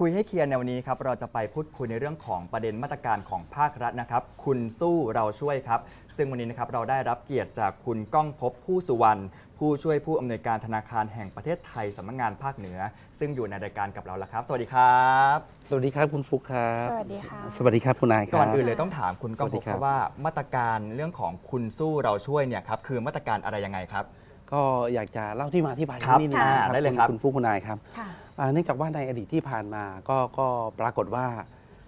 คุยให้เคลียร์ในวันนี้ครับ เราจะไปพูดคุยในเรื่องของประเด็นมาตรการของภาครัฐนะครับ คุณสู้เราช่วยครับ ซึ่งวันนี้นะครับเราได้รับเกียรติจากคุณก้องภพบผู้สุวรรณผู้ช่วยผู้อำนวยการธนาคารแห่งประเทศไทยสำนักงานภาคเหนือ ซึ่งอยู่ในรายการกับเราแล้วครับ สวัสดีครับ สวัสดีครับคุณฟุกครับสวัสดีค่ะ สวัสดีครับคุณนายครับก่อนอื่นเลยต้องถามคุณก้องภพบสวัสดีครับครับว่ามาตรการเรื่องของคุณสู้เราช่วยเนี่ยครับคือมาตรการอะไรยังไงครับ ก็อยากจะเล่าที่มาที่ไปครับนิดนึงอ่านะได้เลยครับคุณฟุกคุณนายครับค่ะอ่า เนื่องจากว่าในอดีตที่ผ่านมาก็ก็ปรากฏว่า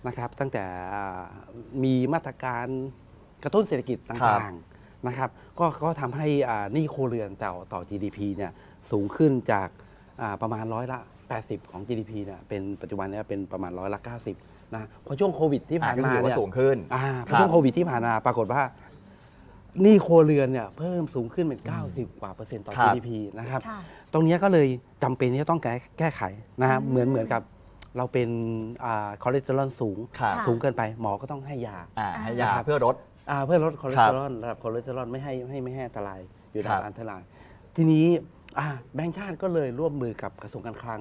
นะครับตั้งแต่อ่ามีมาตรการกระตุ้นเศรษฐกิจต่างๆนะครับ ก็ก็ทำให้อ่าหนี้ครัวเรือนต่อต่อ GDP เนี่ยสูงขึ้นจากอ่าประมาณร้อยละ 80 ของ GDP เนี่ยเป็นปัจจุบันเนี่ยเป็นประมาณร้อยละ 90นะพอช่วงโควิดที่ผ่านอ่ก็มาถือว่าเนี่ยสูงขึ้นอ่าครับช่วงโควิดที่ผ่านมาปรากฏว่า หนี้ครัวเรือนเนี่ยเพิ่มสูงขึ้นเป็น 90 กว่าเปอร์เซ็นต์ต่อ ครับ GDP นะครับ ค่ะ ตรงเนี้ยก็เลยจำเป็นที่จะต้องแก้แก้ไขนะฮะอืม เหมือนเหมือนกับเราเป็นคอเลสเตอรอลสูง ครับค่ะสูงเกินไปหมอก็ต้องให้ยา อ่าให้ยาครับ เพื่อลด อ่าเพื่อลดคอเลสครับเตอรอลระดับคอเลสเตอรอลไม่ให้ให้ไม่ให้อันตรายอยู่ระครัดับบอันตราย ทีนี้อ่าแบงก์ชาติก็เลยร่วมมือกับกระทรวงการคลัง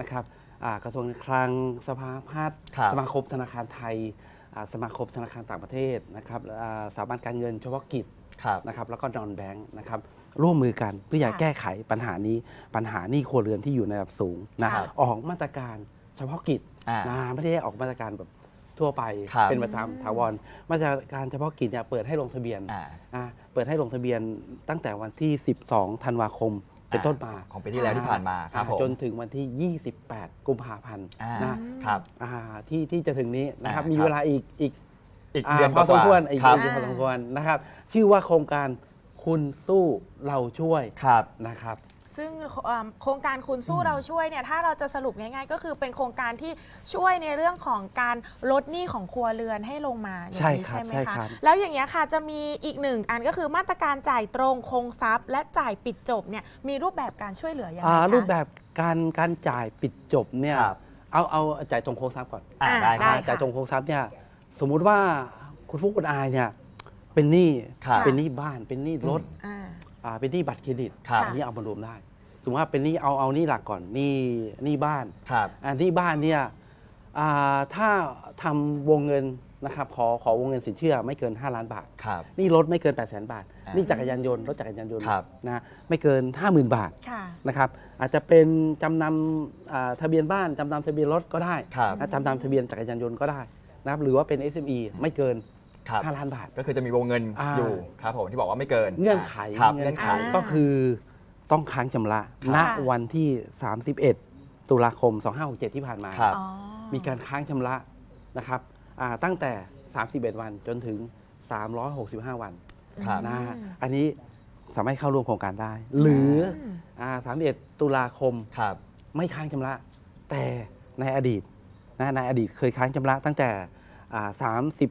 นะครับอ่ากระทรวงการคลังสภาพัฒน์ครับสมาคมธนาคารไทยอ่า สมาคมธนาคารต่างประเทศนะครับอ่าสถาบันการเงินเฉพาะกิจครับนะครับแล้วก็นอนแบงค์นะครับร่วมมือกันเพื่ออยากค่ะแก้ไขปัญหานี้ปัญหาหนี้ครัวเรือนที่อยู่ในระดับสูงนะครับออกมาตรการเฉพาะกิจอ่านะไม่ได้ออกมาตรการแบบทั่วไปครับเป็นประจำถาวรมาตรการเฉพาะกิจเนี่ยเปิดให้ลงทะเบียนอ่าอ่าเปิดให้ลงทะเบียนตั้งแต่วันที่ 12 ธันวาคม เป็นต้นมาของปีที่แล้วที่ผ่านมาครับอ่ผมจนถึงวันที่ 28 กุมภาพันธ์อ่านะครับอ่าที่ที่จะถึงนี้นะครับอ่ามีมีเวลาอีกอีกอีกอ่าเดือนพอสมควรกาๆอีกครับเดือนพอสมควรนะครับ ชื่อว่าโครงการคุณสู้เราช่วยครับนะครับ ซึ่งเอ่อโครงการคุณสู้เราช่วยเนี่ยถ้าเราจะสรุปง่าย ๆ ก็คือเป็นโครงการที่ช่วยในเรื่องของการลดหนี้ของครัวเรือนให้ลงมาอย่างนี้ใช่ครับใช่ไหมใช่คะครับแล้วอย่างเงี้ยค่ะจะมีอีกหนึ่งอันก็คือมาตรการจ่ายตรงคงทรัพย์ และจ่ายปิดจบเนี่ยมีรูปแบบการช่วยเหลือยังไงอ่าคะรูปแบบการการจ่ายปิดจบเนี่ยครับเอาเอาจ่ายตรงโครงทรัพย์ก่อนอ่าอ่าได้คได้รับค่ะจ่ายตรงโครงทรัพย์เนี่ยสมมุติว่าคุณฟุกคุณอายเนี่ยเป็นหนี้ครับเป็นหนี้บ้านเป็นหนี้รถอ่าอ่าเป็นหนี้บัตรเครดิตครับอันนี้เอามารวมได้ส มมติว่าเป็นหนี้เอาเอาหนี้หลักก่อนหนี้หนี้บ้านครับอันที่บ้านเนี่ยอ่าถ้าทำวงเงินนะครับขอขอวงเงินสินเชื่อไม่เกิน 5 ล้านบาทครับนี่รถไม่เกิน 8 0 0 0 0 0 บาทอ่านี่จักรยานยนต์รถจักรยานยนต์ครับ นะไม่เกิน 50,000 บาทค่ะ นะครับอาจจะเป็นจำนำอ่าทะเบียนบ้านจำนำทะเบียนรถก็ได้ครับนะจำนำทะเบียนจักรยานยนต์ก็ได้นะครับหรือว่าเป็น SME ไม่เกิน ครับ 5 ล้านบาท ก็คือจะมีวงเงินอ่า อยู่ครับผมที่บอกว่าไม่เกินเงื่อนไขครับเงื่เงื่ออนนไขไขอ่าก็คือ ต้องค้างชำระณค่ะวันที่ 31 ตุลาคม 2567 ที่ผ่านมา ครับ อ๋อ มีการค้างชำระนะครับอ่าตั้งแต่ 31 วันจนถึง 365 วันครับ นะอืมอันนี้สามารถเข้าร่วมโครงการได้ หรือมอ่า31 ตุลาคม ครับ ไม่ค้างชำระ แต่ในอดีตนะในอดีตเคยค้างชำระตั้งแต่อ่า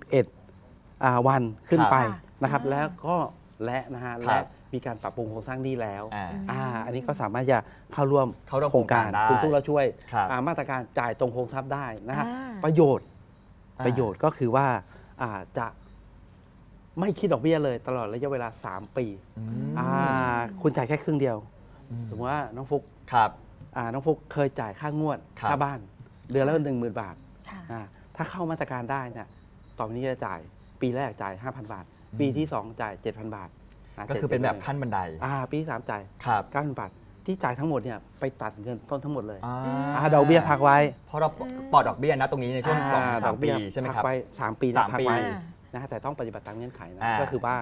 31อ่าวันขึ้นไปค่ะนะครับ อ่า แล้วก็และนะฮะครัและบ มีการปรับปรุงโครงสร้างหนี้แล้วอ่า อ่าอันนี้ก็สามารถจะเข้าร่วมเข้าร่วมโครงการโครงการได้คุณสู้เราช่วยครับอ่ามาตรการจ่ายตรงโครงทรัพย์ได้นะฮะอ่า ประโยชน์อ่า ประโยชน์ก็คือว่าอ่าจะไม่คิดดอกเบี้ยเลยตลอดระยะเวลา 3 ปีอืมอ่าคุณจ่ายแค่ครึ่งเดียวอืมสมมติว่าน้องฟุก ครับ อ่าน้องฟุกเคยจ่ายค่างวดครับ ค่าบ้าน เดือนละหนึ่งหมื่นบาทค่ะ อ่าถ้าเข้ามาตรการได้เนี่ยต่อไปนี้จะจ่ายปีแรกจ่าย 5,000 บาท ปีที่ 2 จ่าย 7,000 บาทา ก็คือเป็นแบบ7,000ขั้นบันไดอ่าปีที่สามจ่ายครับ9,000บาทที่จ่ายทั้งหมดเนี่ยไปตัดเงินต้นทั้งหมดเลยอ่าอ่าดอกเบี้ยพักไว้เพราะเราปลอดดอกเบี้ยนะตรงนี้ในช่วงสองอ่สาดมอกปีเบี้ยใช่ไหมพักครับไว้สามปีสานะมพักปีไว้อ่านะฮะแต่ต้องปฏิบัติตามเงื่อนไขนะอ่าก็คือว่า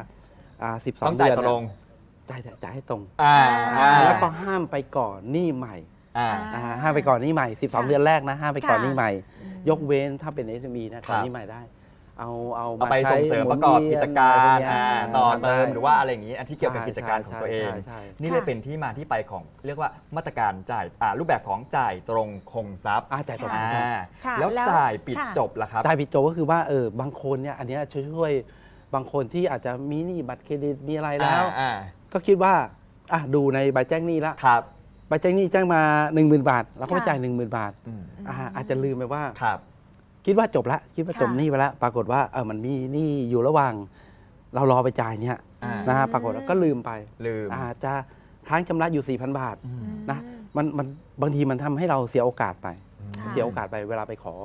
อ่าสิบสอต้องงเดืจ่ายอนตรงจ่ายจ่ายจ่ายให้ตรงอ่าอ่าอ่าแล้วก็ห้ามไปก่อนหนี้ใหม่อ่าอ่าห้ามไปก่อนหนี้ใหม่ 12ค่ะเดือนแรกนะห้ามไปก่อนค่ะหนี้ใหม่อืมยกเว้นถ้าเป็น SME นะก่อนครับหนี้ใหม่ได้ เอาเอาเอาไปใช้ส่งเสริมหประกอบวียนกิจการอะไรอ่าย่างต่องี้ยเติมได้หรือว่าอะไรอย่างนี้อันที่เกี่ยวกับกิจการของตัวเอง ใช่ใช่ใช่นี่เลยค่ะเป็นที่มาที่ไปของเรียกว่ามาตรการจ่ายอ่ารูปแบบของจ่ายตรงคงทรัพย์อ่าจ่ายตรงค่ะใช่อ่าค่ะแล้วแล้ว จ่ายปิดค่ะจบล่ะครับ จ่ายผิดโจก็คือว่าเออบางคนเนี่ยอันเนี้ยช่วยช่วยบางคนที่อาจจะมีหนี้บัตรเครดิตมีอะไรแล้ว อ่าก็คิดว่าอะดูในใบแจ้งหนี้ละครับใบแจ้งหนี้แจ้งมา 1 0,000 บาทเราก็ไปค่ะ จ่าย 1 0,000 บาทอืม อ่าอาจจะลืมไปว่า ครับ คิดว่าจบละคิดว่าค่ะจบหนี้ไปแล้วปรากฏว่าเออมันมีหนี้อยู่ระหว่าง เรารอไปจ่ายเนี่ยอ่านะฮะปรากฏว่าก็ลืมไปลืม อาจจะค้างชำระอยู่ 4,000 บาทอืมนะมันมันบางทีมันทำให้เราเสียโอกาสไปคค่ะ เสียโอกาสไปเวลาไปขอ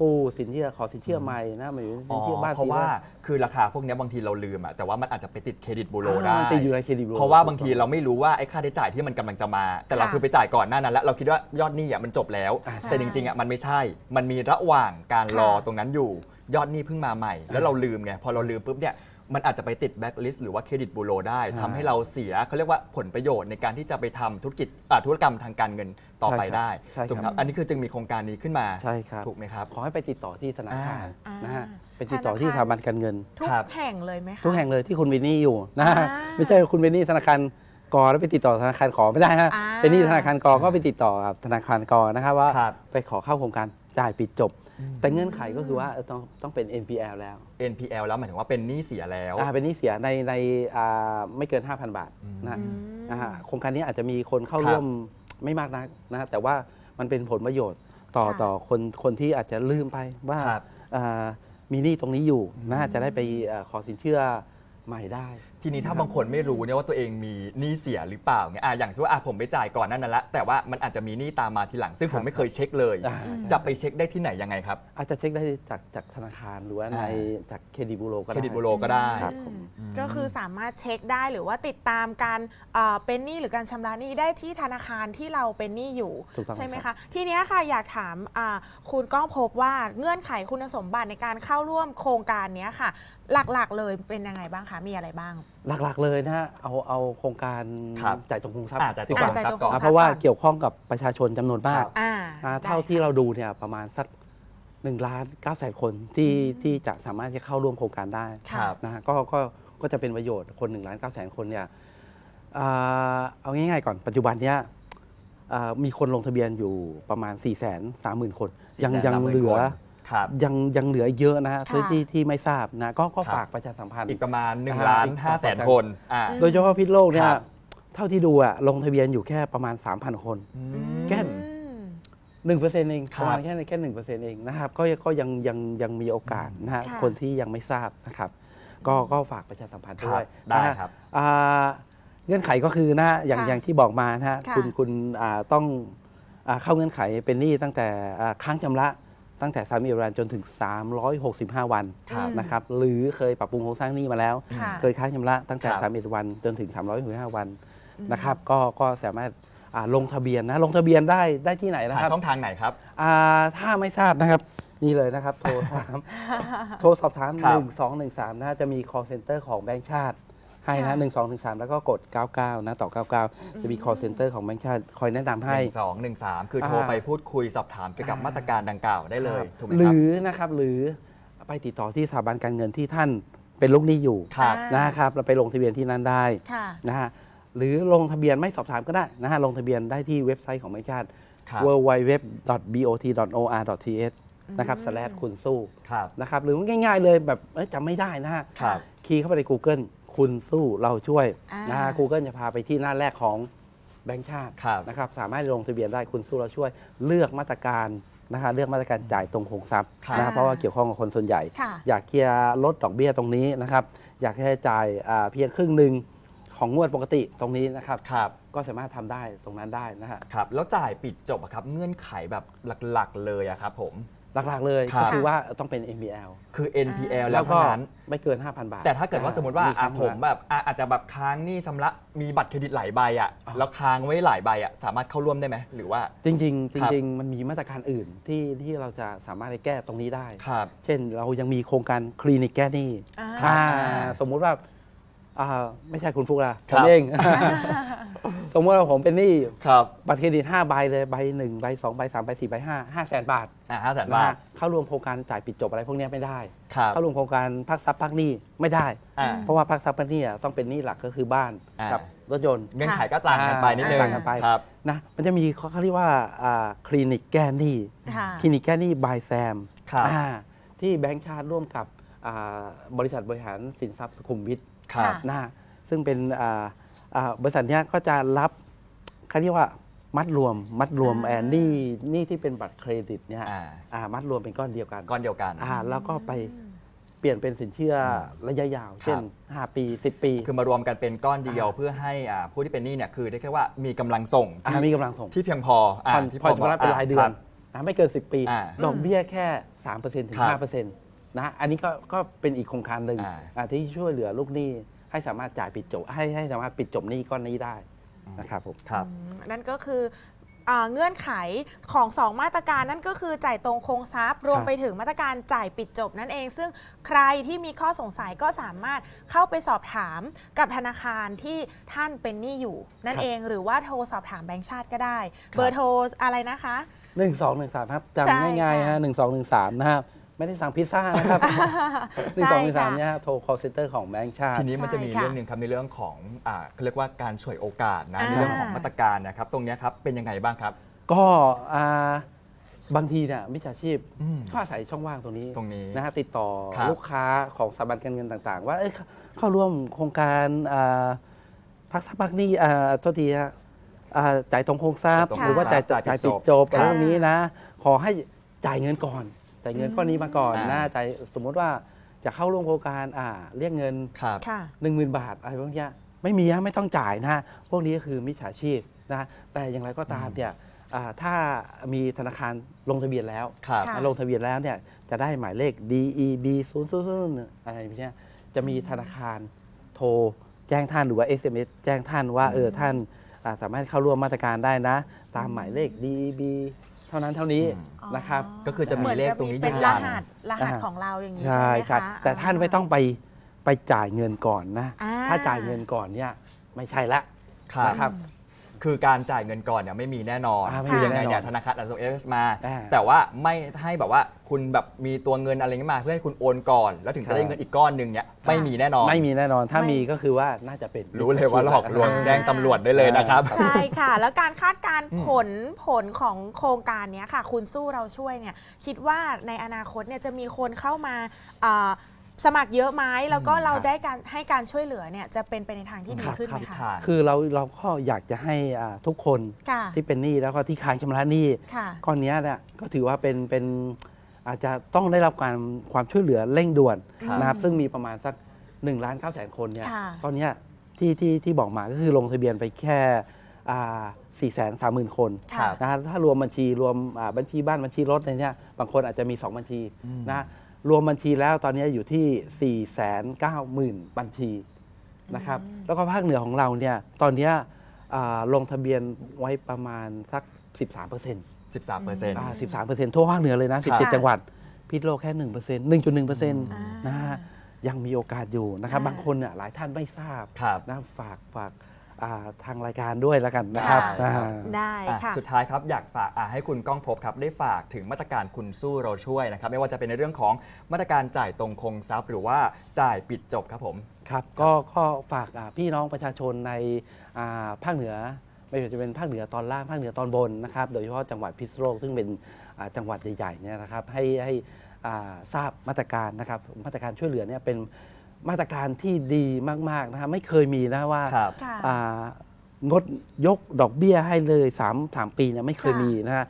กู้สินเชื่อขอสินเชื่อใหม่นะหมายถึงสินเชื่อบ้านเพราะว่าสินเชื่อคือราคาพวกเนี้ยบางทีเราลืมอะแต่ว่ามันอาจจะไปติดเครดิตบูโรอ่าได้ติดอยู่ในเครดิตบูโรเพราะว่าบางทีเราไม่รู้ว่าไอ้ค่าใช้จ่ายที่มันกำลังจะมา แต่เราค่ะคือไปจ่ายก่อนหน้านั้นแล้วเราคิดว่ายอดหนี้อะมันจบแล้วอ่าแต่จริงๆอะมันไม่ใช่ มันมีระหว่างการรอค่ะตรงนั้นอยู่ ยอดหนี้เพิ่งมาใหม่ แล้วเราลืมไงพอเราลืมปุ๊บเนี่ย มันอาจจะไปติดแบ็ k ลิสต์หรือว่าเครดิตบูโรได้ใช่ทำให้เราเสียเขาเรียกว่าผลประโยชน์ในการที่จะไปทำธุรกิจอ่าธุรกรรมทางการเงินต่อไปได้ใช่ครับถูกไหมครับ อันนี้คือจึงมีโครงการนี้ขึ้นมาใช่ครับ ถูกไหมครับ ขอให้ไปติดต่อที่ธนาคารอ่านนะฮะอ่าไปติดต่อที่ธนาคารสถาบันการเงิน ทุกครับ แห่งเลยไหมคะ ทุกแห่งเลยที่คุณวินนี่อยู่นะฮะอ่าไม่ใช่คุณวินนี่ธนาคารกอแล้วไปติดต่อธนาคารขอไม่ได้ฮะอ่า เป็นหนี่ธนาคารกอก็ไปติดต่อกับธนาคารกอนะครับว่า ครับ ไปขอเข้าโครงการจ่ายปิดจบ แต่เงื่อนไขก็คือว่าเออต้องต้องเป็น NPL แล้ว NPL แล้วหมายถึงว่าเป็นหนี้เสียแล้ว อ่าเป็นหนี้เสียในในอ่าไม่เกิน 5,000 บาทนะฮะอืมนะฮะโครงการนี้อาจจะมีคนเข้าครับ ร่วมไม่มากนักนะฮะแต่ว่ามันเป็นผลประโยชน์ต่อค่ะ ต่อคนคนที่อาจจะลืมไปว่าครับ อ่ามีหนี้ตรงนี้อยู่นะฮะจะได้ไปเอ่อขอสินเชื่อใหม่ได้ ทีนี้ถ้าบางคนไม่รู้เนี่ยว่าตัวเองมีหนี้เสียหรือเปล่าเงี้ยอะอย่างเช่นว่าอะผมไปจ่ายก่อนหนั่นนั่นละแต่ว่ามันอาจจะมีหนี้ตามมาทีหลัง ซึ่งคผรับมไม่เคยเช็คเลย อ่า จะไปเช็คได้ที่ไหนยังไงครับ อาจจะเช็คได้จากจากธนาคารหรือว่าในอ่าจากเครดิตบูโรก็เคได้รดิตบูโร ก็ได้ ครับผม อืมก็คือสามารถเช็คได้หรือว่าติดตามการเอ่อเป็นหนี้หรือการชำระหนี้ได้ที่ธนาคารที่เราเป็นหนี้อยู่ ถูกต้องใช่ไหมครัคะ บ ทีเนี้ยค่ะอยากถามอ่าคุณก้องพบว่าเงื่อนไขคุณสมบัติในการเข้าร่วมโครงการเนี้ยค่ะ หลักๆเลยเป็นยังไงบ้างคะมีอะไรบ้าง หลักๆเลยนะฮะเอาเอาโครงการครับจ่ายตรงคงทรัพย์อ่าจ่ายตรงดีกว่าอ่าจ่ายตรงคงทรัพย์อ่าเพราะว่าก่อนเกี่ยวข้องกับประชาชนจำนวนมากอ่าอ่าได้เท่าที่ค่ะเราดูเนี่ยประมาณสัก1ล้าน9แสนคนที่ที่จะสามารถจะเข้าร่วมโครงการได้ค่ะครับนะฮะก็ก็ก็จะเป็นประโยชน์คน1ล้าน9แสนคนเนี่ยอ่าเอาง่ายๆก่อนปัจจุบันเนี้ยอ่ามีคนลงทะเบียนอยู่ประมาณ4 3 0 0 0 0คน ยังยัง430,000เหลือคน ครับยังยังเหลือเยอะนะฮะค่ะที่ที่ไม่ทราบนะก็ก็ครับ ฝากประชาสัมพันธ์ อีกประมาณ1อ่าล้านอีก5แสนประมาณคนอ่าอืมโดยเฉพาะพิษโลกเนี่ยครับ เท่าที่ดูอะลงทะเบียนอยู่แค่ประมาณ 3,000 คน แก้นอืม1%เองคปรับระมาณแค่แค่หนึ่งเปอร์เซ็นต์เองนะครับก็ก็ยังยังยังมีโอกาสนะฮะค่ะ คนที่ยังไม่ทราบนะครับก็ก็ฝากประชาสัมพันธ์ครัด้บวยได้นะฮะครับ อ่าเงื่อนไขก็คือนะฮะอย่างค่ะอย่างที่บอกมานะฮะค่ะ คุณคุณอ่าต้องอ่าเข้าเงื่อนไขเป็นหนี้ตั้งแต่อ่าค้างชำระ ตั้งแต่ 3 มีวันจนถึง 365 วันครับนะครับหรือเคยปรับปรุงโครงสร้างหนี้มาแล้ว ค่ะเคยค้างชำระตั้งแต่ครับ31วันจนถึง 365 วันนะครับก็ก็สามารถอ่าลงทะเบียนนะลงทะเบียนได้ได้ที่ไหนนะผ่านครับช่องทางไหนครับ อ่าถ้าไม่ทราบนะครับนี่เลยนะครับ โทรถามโทรสอบถาม ครับ 1 2 1 3นะฮะจะมี call center ของแบงก์ชาติ ให้นะค่ะ1 2 1 3แล้วก็กด 99 นะต่อ 99 จะมี call center ของแบงก์ชาติคอยแนะนำให้หนึ่งสองหนึ่งสามคือโทรอ่าไปพูดคุยสอบถามเกี่ยวกับมาตรการดังกล่าวได้เลยครับถูกไหมหครัรืบอนะครับหรือไปติดต่อที่สถาบันการเงินที่ท่านเป็นลูกหนี้อยู่ครับอ่านะครับเราไปลงทะเบียนที่นั่นได้ค่ะนะฮะหรือลงทะเบียนไม่สอบถามก็ได้นะฮะลงทะเบียนได้ที่เว็บไซต์ของแบงก์ชาติครับ www.bot.or.th นะครับ slash คุณสู้ครับนะครับหรือง่าย ๆ เลยแบบเอ้ยจำไม่ได้นะฮะครับคีย์เข้าไปใน Google คุณสู้เราช่วยอ่านนะฮะ Google จะพาไปที่หน้าแรกของแบงก์ชาติครับนะครับ สามารถลงทะเบียนได้คุณสู้เราช่วย เลือกมาตรการนะฮะเลือกมาตรการจ่ายตรงคงทรัพย์ครับนะฮะเพราะว่าเกี่ยวข้องกับคนส่วนใหญ่ค่ะอยากเคลียร์ลดดอกเบี้ยตรงนี้นะครับ อยากให้จ่ายอ่าเพียงครึ่งหนึ่งของงวดปกติตรงนี้นะครับครับ ก็สามารถทำได้ตรงนั้นได้นะฮะครับ แล้วจ่ายปิดจบอะครับเงื่อนไขแบบหลักๆ เลยอะครับผม หลักๆเลยครับ ก็คือว่าต้องเป็น NPL คือ NPL แล้แล้ววเท่าก็นั้น ไม่เกิน 5,000 บาทแต่ถ้าเกิดว่าสมมติว่าค้อะงผมชำระแบบอะอาจจะแบบค้างหนี้ชำระมีบัตรเครดิตหลายใบอะอ่าแล้วค้างไว้หลายใบอะสามารถเข้าร่วมได้ไหมหรือว่า จริงๆ จครับ ริง ๆ มันมีมาตรการอื่นที่ที่เราจะสามารถไปแก้ตรงนี้ได้ ครับ เช่นเรายังมีโครงการคลินิกแก้หนี้อ่า อ่าสมมุติว่า อ่าไม่ใช่คุณฟุกละคผรับมเอง สมมติว่าผมเป็นหนี้ครับบัตรเครดิต5ใบเลยใบ1ใบ2ใบ3ใบ4ใบ5 5แสนบาทอ่าห้าแสนนะบาทฮะเข้าร่วมโครงการจ่ายปิดจบอะไรพวกเนี้ยไม่ได้ ครับเข้าร่วมโครงการพักทรัพย์พักหนี้ไม่ได้ อ่า เพราะว่าพักทรัพย์พักหนี้อะต้องเป็นหนี้หลักก็คือบ้านอ่ากั กับรถยนต์ เงื่อนไขก็ต่างกันไปนิดนึงต่างกันไป ครับ นะมันจะมีเขาเขาเรียกว่าอ่าคลินิกแก้หนี้ค่ะ คลินิกแก้หนี้บายแซมครับ ที่แบงก์ชาติร่วมกับอ่าบริษัทบริหารสินทรัพย์สุขุมวิท ครับค่ะนะฮะซึ่งเป็นอ่าอ่าบริษัทเนี้ยก็จะรับเขาเรียกว่ามัดรวม มัดรวมอ่า แอนนี่นี่ที่เป็นบัตรเครดิตเนี่ยอ่าอ่ามัดรวมเป็นก้อนเดียวกันก้อนเดียวกัน อ่าแล้วก็ไปเปลี่ยนเป็นสินเชื่อระยะยาว เช่น 5 ปี 10 ปี คือมารวมกันเป็นก้อนเดียวอ่าเพื่อให้อ่าผู้ที่เป็นหนี้เนี่ยคือได้แค่ว่ามีกำลังส่งอ่าที่มีกำลังส่ง ที่เพียงพออ่าผ่อนที่ผ่อนชำระเป็นรายเดือนครับนะไม่เกิน 10 ปี อ่าดอกเบี้ยแค่ 3%ถึงครับ5%นะอันนี้ก็ก็เป็นอีกโครงการหนึ่งอ่า อ่าที่ช่วยเหลือลูกหนี้ให้สามารถจ่ายปิดจบให้ให้สามารถปิดจบหนี้ก้อนนี้ได้นะครับผม ครับ อืมนั่นก็คืออ่าเงื่อนไขของสองมาตรการนั่นก็คือจ่ายตรงโครงทรัพย์ รวมไปถึงมาตรการจ่ายปิดจบนั่นเอง ซึ่งใครที่มีข้อสงสัยก็สามารถเข้าไปสอบถามกับธนาคารที่ท่านเป็นหนี้อยู่ นั่นครับ เองหรือว่าโทรสอบถามแบงก์ชาติก็ได้ เบอร์โทรอะไรนะคะ หนึ่งสองหนึ่งสามครับใช่จำง่ายๆค่ะ ฮะหนึ่งสองหนึ่งสามนะครับ ไม่ได้สั่งพิซซ่านะครับหนึ่งสองหนึ่งสามเนี่ยฮะโทร call center ของแบงก์ชาติ ทีนี้มันจะมีใช่ค่ะเรื่องหนึ่งครับในเรื่องของอ่าเขาเรียกว่าการฉวยโอกาสนะอ่าในเรื่องของมาตรการนะครับ ตรงเนี้ยครับเป็นยังไงบ้างครับ ก็อ่าบางทีเนี่ยมิจฉาชีพอืม ก็อาศัยช่องว่างตรงนี้ตรงนี้นะฮะติดต่อครับ ลูกค้าของสถาบันการเงินต่าง ๆ ว่าเอ้ยเข้าเข้าร่วมโครงการอ่าพักทรัพย์พักหนี้อ่าโทษทีฮะอ่าจ่ายตรงโครงทรัพย์จ่ายตรงหรือว่าจ่ายโครงทรัพย์จ่ายจ่ายปิปิดดจจบบอะไรครับพวกนี้นะ ขอให้จ่ายเงินก่อน จ่ายเงินก้อนนี้มาก่อนอ่านนะจ่ายสมมุติว่าจะเข้าร่วมโครงการอ่าเรียกเงินครับค่ะหนึ่งหมื่นบาทอะไรพวกเนี้ยไม่มีฮะไม่ต้องจ่ายนะฮะพวกนี้ก็คือมิจฉาชีพนะฮะแต่อย่างไรก็ตามเนี่ยอ่าถ้ามีธนาคารลงทะเบียนแล้วครับค่ะลงทะเบียนแล้วเนี่ยจะได้หมายเลข DEB 0 0 0อะไรแบบเนี้ยจะมีธนาคารโทรแจ้งท่านหรือว่า SMS แจ้งท่านว่าเออท่านอ่าสามารถเข้าร่วมมาตรการได้นะ ตามหมายเลข DEB เท่านั้นเท่านี้อืมนะครับ ก็คือจะมีหนเลขตรงนี้เป็นยืนรยันหัสรหัสของเราอย่างนี้ใช่ใช่ไหมใช่คะแต่ท่านไม่ต้องไปไปจ่ายเงินก่อนนะ อ่า ถ้าจ่ายเงินก่อนเนี่ยไม่ใช่ละครับ นะครับ คือการจ่ายเงินก่อนเนี่ยไม่มีแน่นอนอ่าไม่คือมียังไงเนี่ยแน่นอนธนาคารอาจจะส่งเอสมา อ่าแต่ว่าไม่ให้แบบว่าคุณแบบมีตัวเงินอะไรเงี้ยมา เพื่อให้คุณโอนก่อน แล้วถึงจะได้ครับเงินอีกก้อนหนึ่งเนี่ยไม่มีแน่นอน ไม่มีแน่นอน ถ้าไม่ มีก็คือว่าน่าจะเป็นรู้เลยว่าหลอกลวงอ่าแจ้งตำรวจได้เลยนะครับ ใช่ค่ะ แล้วการคาดการณ์อืมผลผลของโครงการเนี้ยค่ะ คุณสู้เราช่วยเนี่ยคิดว่าในอนาคตเนี่ยจะมีคนเข้ามาเอ่อ สมัครเยอะไหมแล้วก็อืมเราครับได้การให้การช่วยเหลือเนี่ยจะเป็นไปในทางที่ดีครับขึ้นไหมทิศคะทางคือเราเราก็อยากจะให้อ่าทุกคนค่ะที่เป็นหนี้แล้วก็ที่ค้างชำระหนี้ค่ะ ก้อนเนี้ยเนี่ยก็ถือว่าเป็นเป็นอาจจะต้องได้รับการความช่วยเหลือเร่งด่วนครับนะครับซึ่งมีประมาณสัก1ล้าน9แสนคนเนี่ยค่ะ ตอนเนี้ยที่ที่ที่บอกมาก็คือลงทะเบียนไปแค่สี่แสนสามหมื่นคนครับนะฮะถ้ารวมบัญชีรวมอ่าบัญชีบ้านบัญชีรถอะไรเนี่ยบางคนอาจจะมี 2 บัญชีอืมนะ รวมบัญชีแล้วตอนนี้อยู่ที่ 4 9 0 0 0 0 บัญชีนะครับ แล้วก็ภาคเหนือของเราเนี่ยตอนเนี้ยอ่าลงทะเบียนไว้ประมาณสัก 13เปอร์เซ็นต์13เปอร์เซ็นต์อ่า13เปอร์เซ็นต์ทั่วภาคเหนือเลยนะครับ17 จังหวัด พิษณุโลกแค่1เปอร์เซ็นต์1.1เปอร์เซ็นต์อ่านนะฮะยังมีโอกาสอยู่นะครับอ่าบางคนเนี่ยหลายท่านไม่ทราบครับนะฝากฝากอ่า ทางรายการด้วยแล้วกันนะครับได้ครับอ่าได้อะค่ะ สุดท้ายครับอยากฝากอะให้คุณก้องภพบครับได้ฝากถึงมาตรการคุณสู้เราช่วยนะครับ ไม่ว่าจะเป็นในเรื่องของมาตรการจ่ายตรงคงทรัพย์ หรือว่าจ่ายปิดจบครับผม ครับก็ก็ฝากอ่าพี่น้องประชาชนในอ่าภาคเหนือ ไม่ว่าจะเป็นภาคเหนือตอนล่างภาคเหนือตอนบนนะครับโดยเฉพาะจังหวัดพิษณุโลกซึ่งเป็นอ่าจังหวัดใหญ่ๆเนี่ยนะครับให้ให้อ่าทราบมาตรการนะครับมาตรการช่วยเหลือเนี่ยเป็น มาตรการที่ดีมาก ๆ นะครับไม่เคยมีนะว่าครับ ค่ะ อ่างดยกดอกเบี้ยให้เลย3 3ปีเนี่ยไม่เคยค่ะ มีนะฮะ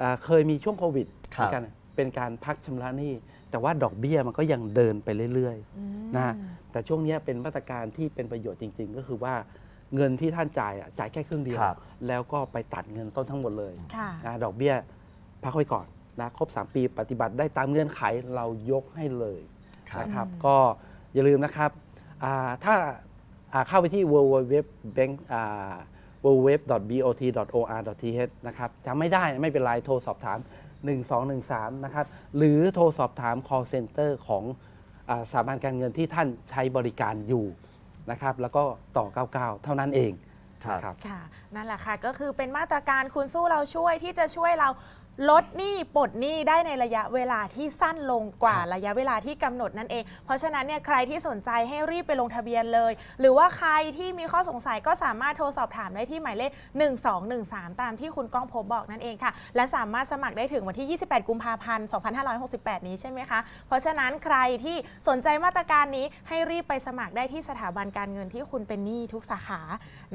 อ่าเคยมีช่วงโควิดครับเหมือนกันเป็นการพักชำระหนี้ แต่ว่าดอกเบี้ยมันก็ยังเดินไปเรื่อย อืม ๆ นะฮะแต่ช่วงเนี้ยเป็นมาตรการที่เป็นประโยชน์จริง ๆ ก็คือว่าเงินที่ท่านจ่ายอะจ่ายแค่ครึ่งเดียว ครับ แล้วก็ไปตัดเงินต้นทั้งหมดเลยค่ะ นะดอกเบี้ยพักไว้ก่อนนะครบ 3 ปีปฏิบัติได้ตามเงื่อนไขเรายกให้เลยครับนะครับอืมก็ อย่าลืมนะครับอ่าถ้าอ่าเข้าไปที่ www bank อ่า www.bot.or.th นะครับจำไม่ได้ไม่เป็นไรโทรสอบถาม 1213 นะครับ หรือโทรสอบถาม call center ของอาสถาบันการเงินที่ท่านใช้บริการอยู่นะครับ แล้วก็ต่อ 99 เท่านั้นเองครับนะครับค่ะ นั่นแหละค่ะ ก็คือเป็นมาตรการคุณสู้เราช่วยที่จะช่วยเรา ลดหนี้ปลดหนี้ได้ในระยะเวลาที่สั้นลงกว่าครับระยะเวลาที่กำหนดนั่นเอง เพราะฉะนั้นเนี่ยใครที่สนใจให้รีบไปลงทะเบียนเลย หรือว่าใครที่มีข้อสงสัยก็สามารถโทรสอบถามได้ที่หมายเลข 1213 ตามที่คุณก้องพบบอกนั่นเองค่ะ และสามารถสมัครได้ถึงวันที่ 28 กุมภาพันธ์ 2568 นี้ใช่ไหมคะ เพราะฉะนั้นใครที่สนใจมาตรการนี้ให้รีบไปสมัครได้ที่สถาบันการเงินที่คุณเป็นหนี้ทุกสาขา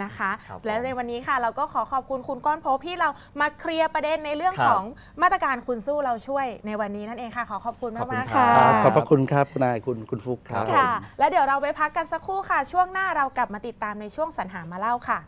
นะคะครับผมและในวันนี้ค่ะเราก็ขอขอบคุณคุณก้อนพบที่เรามาเคลียร์ประเด็นในเรื่องครับของมาตรการคุณสู้เราช่วยในวันนี้นั่นเองค่ะ ขอขอบคุณขอบคุณมากๆครัค่ะบขอบพระคุณครับคุณนายคุณคุณฟุกครับค่ะ แล้วเดี๋ยวเราไปพักกันสักครู่ค่ะ ช่วงหน้าเรากลับมาติดตามในช่วงสรรหามาเล่าค่ะ